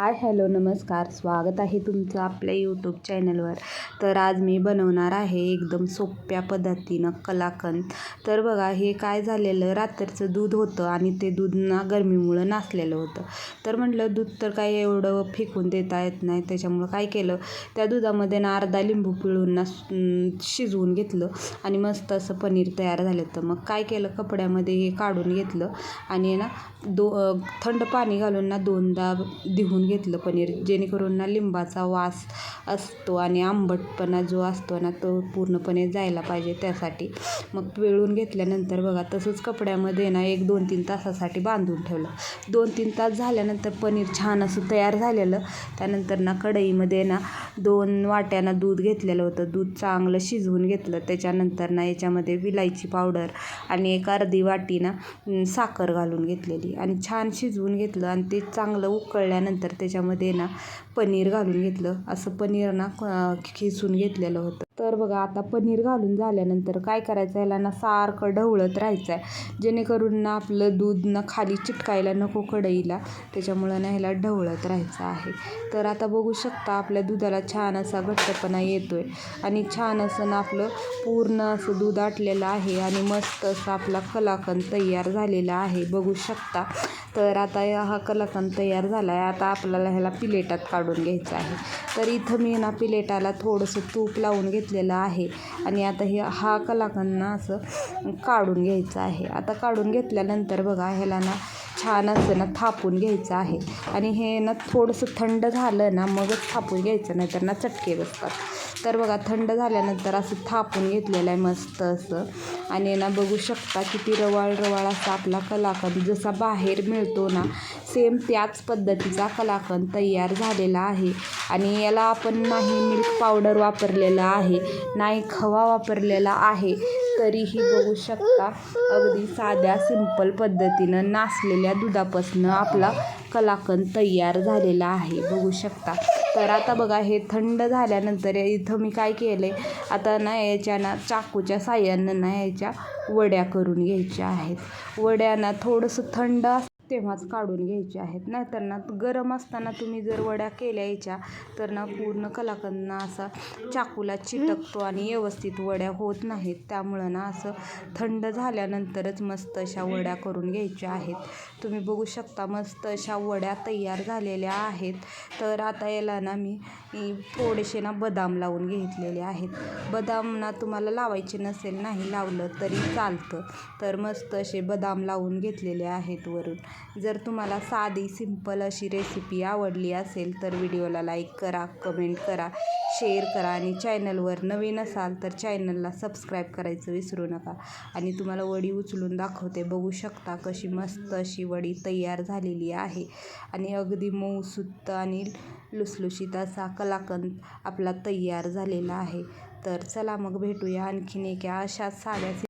Hi hello नमस्कार. स्वागत आहे तुमचं आपल्या यूट्यूब चॅनलवर तर आज मी बनवणार आहे एकदम सोप्या पद्धतीनं कलाकंद. तर बघा हे काय झालेलं रात्रीचं दूध होतं आणि ते दूध ना गरमीमुळं नासलेलं होतं. तर म्हटलं दूध तर काय एवढं फेकून देता येत नाही. त्याच्यामुळं काय केलं त्या दुधामध्ये ना अर्धा लिंबू पिळून ना शिजवून घेतलं आणि मस्त असं पनीर तयार झालं. तर मग काय केलं कपड्यामध्ये हे काढून घेतलं आणि ना दो थंड पाणी घालून ना दोनदा धुवून घेतलं पनीर. जेणेकरून ना लिंबाचा वास असतो आणि आंबटपणा जो असतो ना तो पूर्णपणे जायला पाहिजे त्यासाठी. मग पिळून घेतल्यानंतर बघा तसंच कपड्यामध्ये ना एक दोन तीन तासासाठी बांधून ठेवलं. दोन तीन तास झाल्यानंतर पनीर छान असं तयार झालेलं. त्यानंतर ना कढईमध्ये ना दोन वाट्यानं दूध घेतलेलं होतं. दूध चांगलं शिजवून घेतलं. त्याच्यानंतर ना याच्यामध्ये विलायची पावडर आणि एक अर्धी वाटी ना साखर घालून घेतलेली. आणि छान शिजवून घेतलं आणि ते चांगलं उकळल्यानंतर त्याच्यामध्ये ना पनीर घालून घेतलं. असं पनीर ना खिसून घेतलेलं होतं. तर बघा आता पनीर घालून झाल्यानंतर काय करायचं? ह्याला ना सारखं ढवळत राहायचं आहे जेणेकरून ना आपलं दूध ना खाली चिटकायला नको कढईला. त्याच्यामुळं ना ह्याला ढवळत राहायचं आहे. तर आता बघू शकता आपल्या दुधाला छान असा घट्टपणा येतो आहे आणि छान असं ना आपलं पूर्ण असं दूध आटलेलं आहे आणि मस्त असं आपला कलाकंद तयार झालेला आहे. बघू शकता. तर आता हा कलाकंद तयार झाला आहे आता आपल्याला ह्याला पिलेटात काढून घ्यायचं आहे. तर इथं मी ना पिलेटाला थोडंसं तूप लावून घेतलेलं आहे. आणि आता हे हा कलाकांना असं काढून घ्यायचं आहे. आता काढून घेतल्यानंतर बघा ह्याला ना छान असं ना थापून घ्यायचं आहे. आणि हे ना थोडंसं थंड झालं ना मगच थापून घ्यायचं नाही तर ना चटके बसतात. तर बघा थंड झाल्यानंतर असं थापून घेतलेलं आहे मस्त असं. आणि ना बघू शकता किती रवाळ रवाळ असा आपला कलाकंद जसा बाहेर मिळतो ना सेम त्याच पद्धतीचा कलाकंद तयार झालेला आहे. आणि याला आपण नाही मिल्क पावडर वापरलेला आहे नाही खवा वापरलेला आहे. तरीही बघू शकता. अगदी साध्या सिंपल पद्धतीनं नासलेल्या दुधापासून आपला कलाकंद तयार झालेला आहे. बघू शकता. तर आता बघा हे थंड झाल्यानंतर इथं मी काय केलं आहे आता ना याच्या ना चाकूच्या साह्यानं ना याच्या वड्या करून घ्यायच्या आहेत. वड्यांना थोडंसं थंड तेव्हाच काढून घ्यायचे आहेत. नाहीतर ना गरम असताना तुम्ही जर वड्या केल्या याच्या तर ना पूर्ण कलाकंदना असा चाकूला चिटकतो आणि व्यवस्थित वड्या होत नाहीत. त्यामुळं ना असं थंड झाल्यानंतरच मस्त अशा वड्या करून घ्यायच्या आहेत. तुम्ही बघू शकता मस्त अशा वड्या तयार झालेल्या आहेत. तर आता याला ना मी थोडेसे ना बदाम लावून घेतलेले आहेत. बदाम ना तुम्हाला लावायचे नसेल नाही लावलं तरी चालतं. तर मस्त असे बदाम लावून घेतलेले आहेत वरून. जर तुम्हाला साधी सिंपल अशी रेसिपी आवडली असेल तर व्हिडिओला लाईक करा कमेंट करा शेअर करा आणि चॅनलवर नवीन असाल तर चॅनलला सबस्क्राईब करायचं विसरू नका. आणि तुम्हाला वडी उचलून दाखवते. बघू शकता कशी मस्त अशी वडी तयार झालेली आहे. आणि अगदी मऊसुत्त आणि लुसलुशीत असा कलाकंद आपला तयार झालेला आहे. तर चला मग भेटूया आणखीन एका अशा साध्या